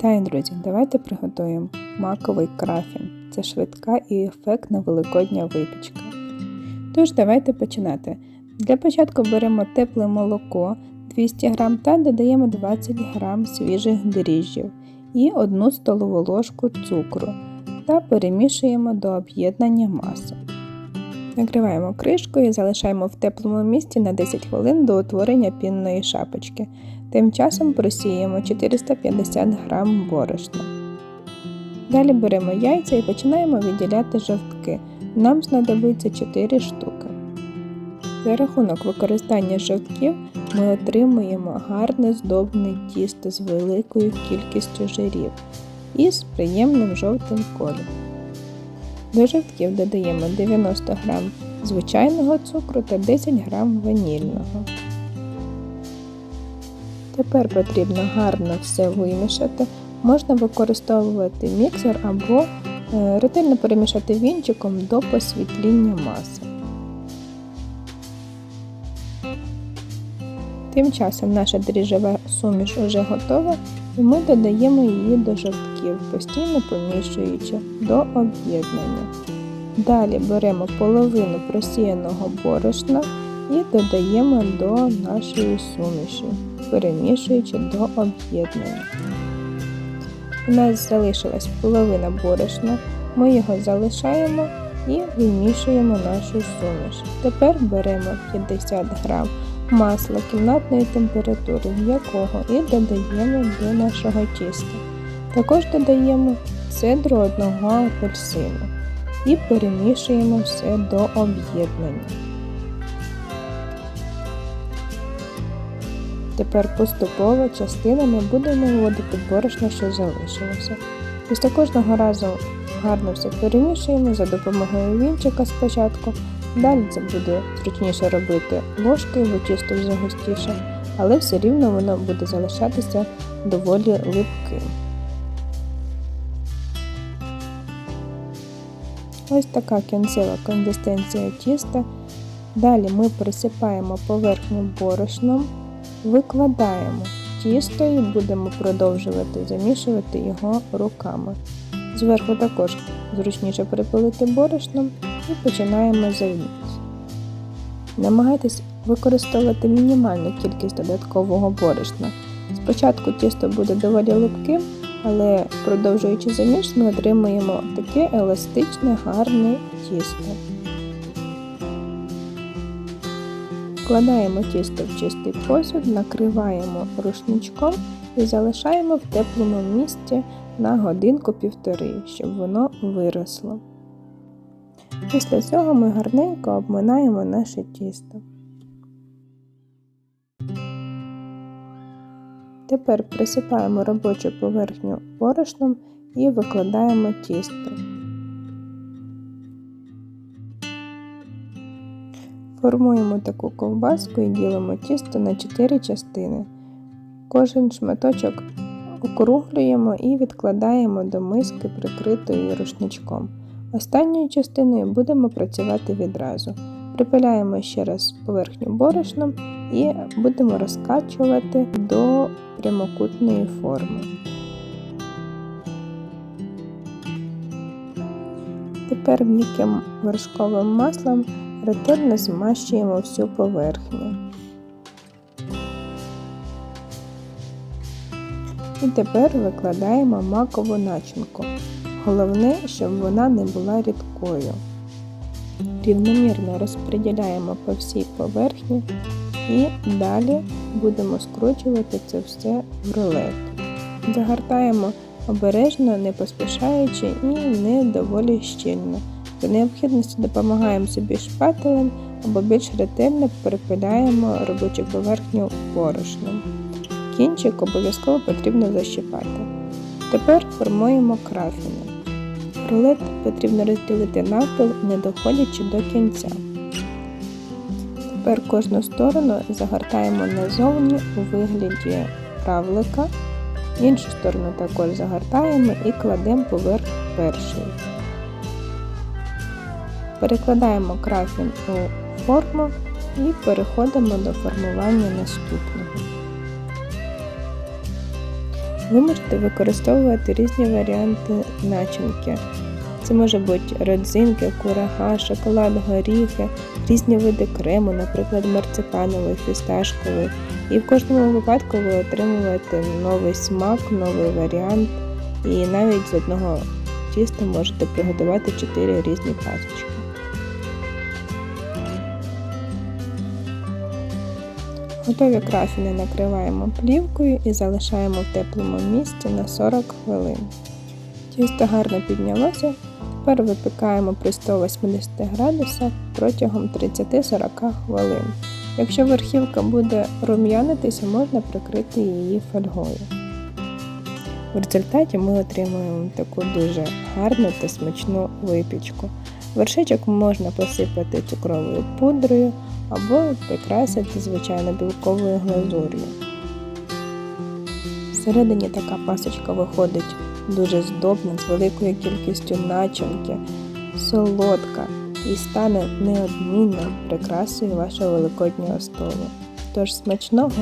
Вітаю, друзі! Давайте приготуємо маковий крафін. Це швидка і ефектна великодня випічка. Тож, давайте починати. Для початку беремо тепле молоко 200 г та додаємо 20 г свіжих дріжджів і 1 столову ложку цукру та перемішуємо до об'єднання маси. Накриваємо кришкою і залишаємо в теплому місці на 10 хвилин до утворення пінної шапочки. Тим часом просіємо 450 г борошна. Далі беремо яйця і починаємо відділяти жовтки. Нам знадобиться 4 штуки. За рахунок використання жовтків ми отримуємо гарне здобне тісто з великою кількістю жирів і з приємним жовтим кольором. До жовтків додаємо 90 г звичайного цукру та 10 г ванільного. Тепер потрібно гарно все вимішати. Можна використовувати міксер або е, ретельно перемішати вінчиком до посвітління маси. Тим часом наша дріжджова суміш вже готова і ми додаємо її до жовтків, постійно помішуючи до об'єднання. Далі беремо половину просіяного борошна і додаємо до нашої суміші, перемішуючи до об'єднання. У нас залишилась половина борошна, ми його залишаємо і вимішуємо нашу суміш. Тепер беремо 50 г масла кімнатної температури м'якого і додаємо до нашого тіста. Також додаємо цедру одного апельсину і перемішуємо все до об'єднання. Тепер поступово частинами будемо вводити борошно, що залишилося. Після кожного разу гарно все перемішуємо за допомогою вінчика спочатку. Далі це буде зручніше робити ложкою, бо тісто вже густіше, але все рівно воно буде залишатися доволі липким. Ось така кінцева консистенція тіста. Далі ми присипаємо поверхню борошном, викладаємо тісто і будемо продовжувати замішувати його руками. Зверху також зручніше припилити борошном і починаємо завіс. Намагайтесь використовувати мінімальну кількість додаткового борошна. Спочатку тісто буде доволі липким, але продовжуючи заміш, ми отримуємо таке еластичне, гарне тісто. Вкладаємо тісто в чистий посуд, накриваємо рушничком і залишаємо в теплому місці на годинку-півтори, щоб воно виросло. Після цього ми гарненько обминаємо наше тісто. Тепер присипаємо робочу поверхню борошном і викладаємо тісто. Формуємо таку ковбаску і ділимо тісто на 4 частини. Кожен шматочок округлюємо і відкладаємо до миски, прикритої рушничком. Останньою частиною будемо працювати відразу. Припиляємо ще раз поверхню борошном і будемо розкачувати до прямокутної форми. Тепер м'яким вершковим маслом ретельно змащуємо всю поверхню. І тепер викладаємо макову начинку. Головне, щоб вона не була рідкою. Рівномірно розподіляємо по всій поверхні і далі будемо скручувати це все в рулет. Загортаємо обережно, не поспішаючи і не доволі щільно. За необхідності допомагаємо собі шпателем або більш ретельно припиляємо робочу поверхню борошном. Кінчик обов'язково потрібно защипати. Тепер формуємо крафіни. Рулет потрібно розділити навпіл, не доходячи до кінця. Тепер кожну сторону загортаємо назовні у вигляді правлика, іншу сторону також загортаємо і кладемо поверх першої. Перекладаємо крафін у форму і переходимо до формування наступного. Ви можете використовувати різні варіанти начинки. Це може бути родзинки, курага, шоколад, горіхи, різні види крему, наприклад, марципановий, фісташковий. І в кожному випадку ви отримуєте новий смак, новий варіант. І навіть з одного тіста можете приготувати 4 різні пасочки. Готові крафіни накриваємо плівкою і залишаємо в теплому місці на 40 хвилин. Тісто гарно піднялося, тепер випікаємо при 180 градусах протягом 30-40 хвилин. Якщо верхівка буде рум'янитися, можна прикрити її фольгою. В результаті ми отримуємо таку дуже гарну та смачну випічку. Вершечок можна посипати цукровою пудрою або прикрасити звичайно білковою глазур'ю. Всередині така пасочка виходить дуже здобна, з великою кількістю начинки, солодка і стане неодмінною прикрасою вашого великоднього столу. Тож смачного!